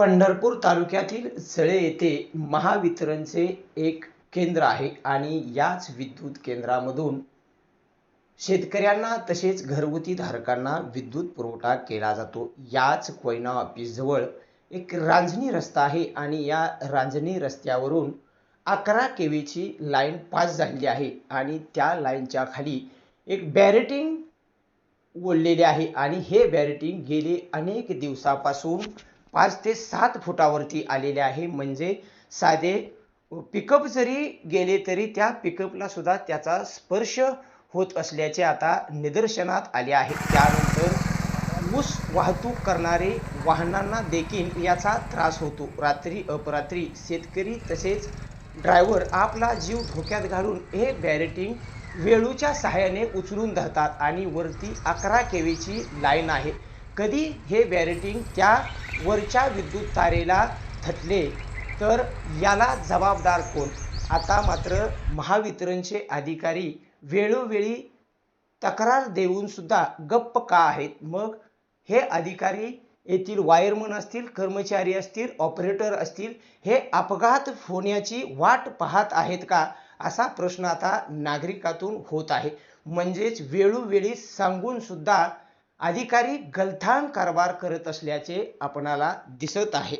पंढरपूर तालुक्यातील जळे येथे महावितरणचे एक केंद्र आहे आणि याच विद्युत केंद्रामधून शेतकऱ्यांना तसेच घरगुती धारकांना विद्युत पुरवठा केला जातो. याच कोयना ऑफिसजवळ एक रांजणी रस्ता आहे आणि या रांजणी रस्त्यावरून अकरा केवीची लाईन पास झालेली आहे आणि त्या लाईनच्या खाली एक बॅरेटिंग ओढलेले आहे आणि हे बॅरेटिंग गेले अनेक दिवसापासून पाच ते सात फुटावरती आलेले आहे. म्हणजे साधे पिकअप जरी गेले तरी त्या पिकअपला सुद्धा त्याचा स्पर्श होत असल्याचे आता निदर्शनात आले आहे. त्यानंतर ऊस वाहतूक करणारे वाहनांना देखील याचा त्रास होतो. रात्री अपरात्री शेतकरी तसेच ड्रायव्हर आपला जीव धोक्यात घालून हे बॅरेटिंग वेळूच्या सहाय्याने उचलून धरतात आणि वरती अकरा केवीची लाईन आहे. कधी हे बॅरेटिंग त्या वरच्या विद्युत तारेला थटले तर याला जबाबदार कोण? आता मात्र महावितरणचे अधिकारी वेळोवेळी तक्रार देऊन सुद्धा गप्प का आहेत? मग हे अधिकारी येथील वायरमन असतील कर्मचारी असतील ऑपरेटर असतील हे अपघात होण्याची वाट पाहत आहेत का? असा प्रश्न आता नागरिकातून होत आहे. म्हणजेच वेळोवेळी सांगूनसुद्धा अधिकारी गलथान कारभार करत असल्याचे आपणाला दिसत आहे.